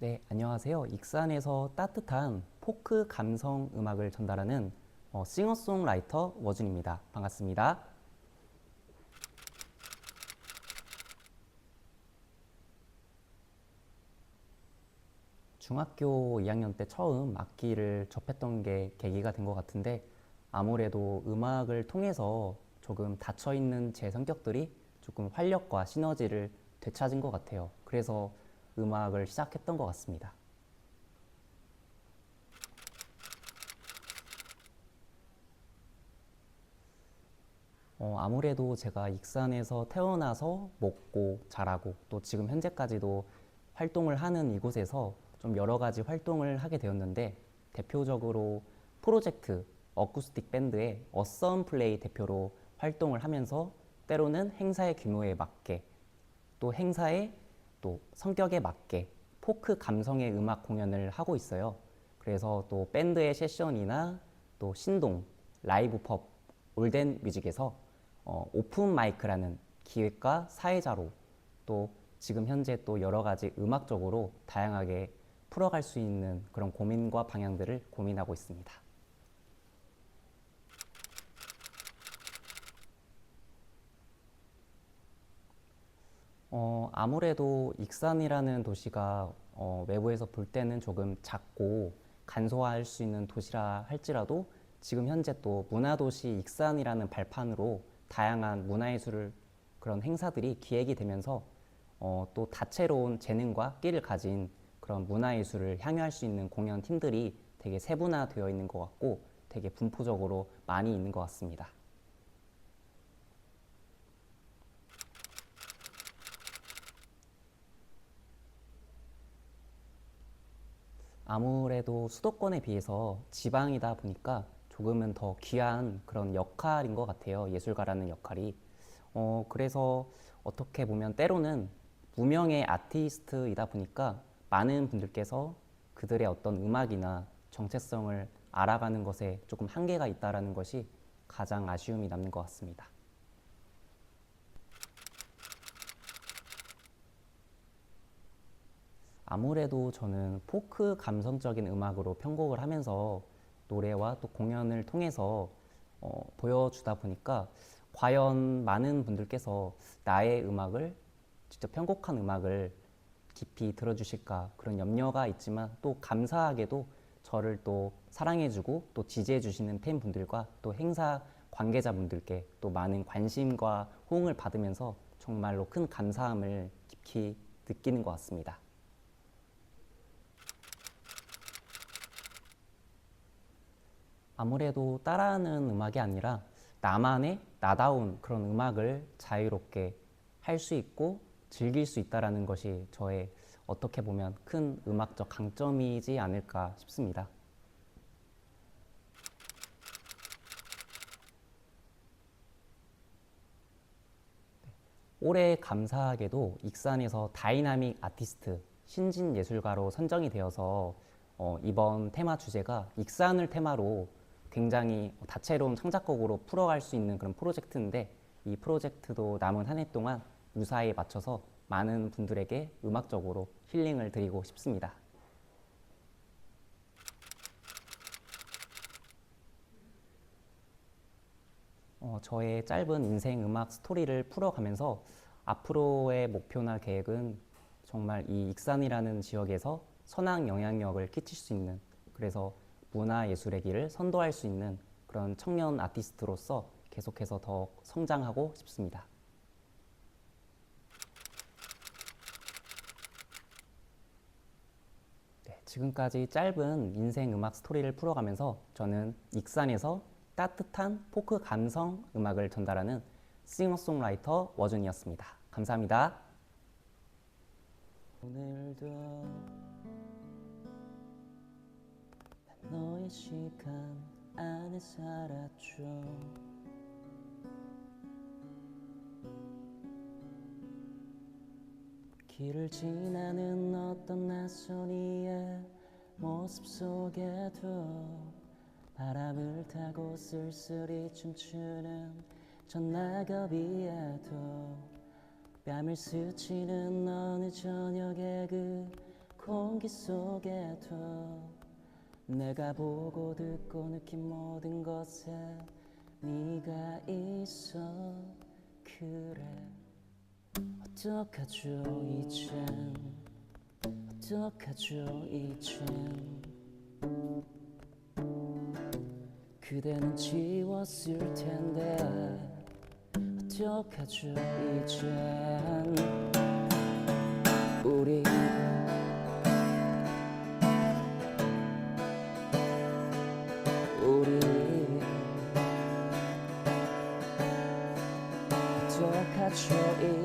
네, 안녕하세요. 익산에서 따뜻한 포크 감성 음악을 전달하는 어, 싱어송라이터 워준입니다. 반갑습니다. 중학교 2학년 때 처음 악기를 접했던 게 계기가 된 것 같은데 아무래도 음악을 통해서 조금 닫혀 있는 제 성격들이 조금 활력과 시너지를 되찾은 것 같아요. 그래서 음악을 시작했던 것 같습니다. 어, 아무래도 제가 익산에서 태어나서 먹고 자라고 또 지금 현재까지도 활동을 하는 이곳에서 좀 여러 가지 활동을 하게 되었는데 대표적으로 프로젝트 어쿠스틱 밴드의 어썸 플레이 대표로 활동을 하면서 때로는 행사의 규모에 맞게 또 행사의 또 성격에 맞게 포크 감성의 음악 공연을 하고 있어요. 그래서 또 밴드의 세션이나 또 신동, 라이브 펍, 올덴 뮤직에서 어, 오픈 마이크라는 기획과 사회자로 또 지금 현재 또 여러 가지 음악적으로 다양하게 풀어갈 수 있는 그런 고민과 방향들을 고민하고 있습니다. 어, 아무래도 익산이라는 도시가 어, 외부에서 볼 때는 조금 작고 간소화할 수 있는 도시라 할지라도 지금 현재 또 문화도시 익산이라는 발판으로 다양한 문화예술 그런 행사들이 기획이 되면서 어, 또 다채로운 재능과 끼를 가진 그런 문화예술을 향유할 수 있는 공연 팀들이 되게 세분화되어 있는 것 같고 되게 분포적으로 많이 있는 것 같습니다. 아무래도 수도권에 비해서 지방이다 보니까 조금은 더 귀한 그런 역할인 것 같아요. 예술가라는 역할이. 어, 그래서 어떻게 보면 때로는 무명의 아티스트이다 보니까 많은 분들께서 그들의 어떤 음악이나 정체성을 알아가는 것에 조금 한계가 있다라는 것이 가장 아쉬움이 남는 것 같습니다. 아무래도 저는 포크 감성적인 음악으로 편곡을 하면서 노래와 또 공연을 통해서 어, 보여주다 보니까 과연 많은 분들께서 나의 음악을 직접 편곡한 음악을 깊이 들어주실까 그런 염려가 있지만 또 감사하게도 저를 또 사랑해주고 또 지지해주시는 팬분들과 또 행사 관계자분들께 또 많은 관심과 호응을 받으면서 정말로 큰 감사함을 깊이 느끼는 것 같습니다. 아무래도 따라하는 음악이 아니라 나만의 나다운 그런 음악을 자유롭게 할 수 있고 즐길 수 있다라는 것이 저의 어떻게 보면 큰 음악적 강점이지 않을까 싶습니다. 올해 감사하게도 익산에서 다이나믹 아티스트 신진 예술가로 선정이 되어서 어, 이번 테마 주제가 익산을 테마로 굉장히 다채로운 창작곡으로 풀어갈 수 있는 그런 프로젝트인데 이 프로젝트도 남은 한 해 동안 무사히 맞춰서 많은 분들에게 음악적으로 힐링을 드리고 싶습니다. 어, 저의 짧은 인생 음악 스토리를 풀어가면서 앞으로의 목표나 계획은 정말 이 익산이라는 지역에서 선한 영향력을 끼칠 수 있는 그래서 문화 예술의 길을 선도할 수 있는 그런 청년 아티스트로서 계속해서 더 성장하고 싶습니다. 네, 지금까지 짧은 인생 음악 스토리를 풀어가면서 저는 익산에서 따뜻한 포크 감성 음악을 전달하는 싱어송라이터 워준이었습니다. 감사합니다. 오늘도 너의 시간 안에 살았죠. 길을 지나는 어떤 낯선 이의 모습 속에도 바람을 타고 쓸쓸히 춤추는 저 낙엽 위에도 뺨을 스치는 어느 저녁의 그 공기 속에도 내가 보고 듣고 느낀 모든 것에 네가 있어 그래 어떡하죠 이젠 어떡하죠 이젠 그대는 지웠을 텐데 어떡하죠 이젠 우리 우리 어떡하죠 이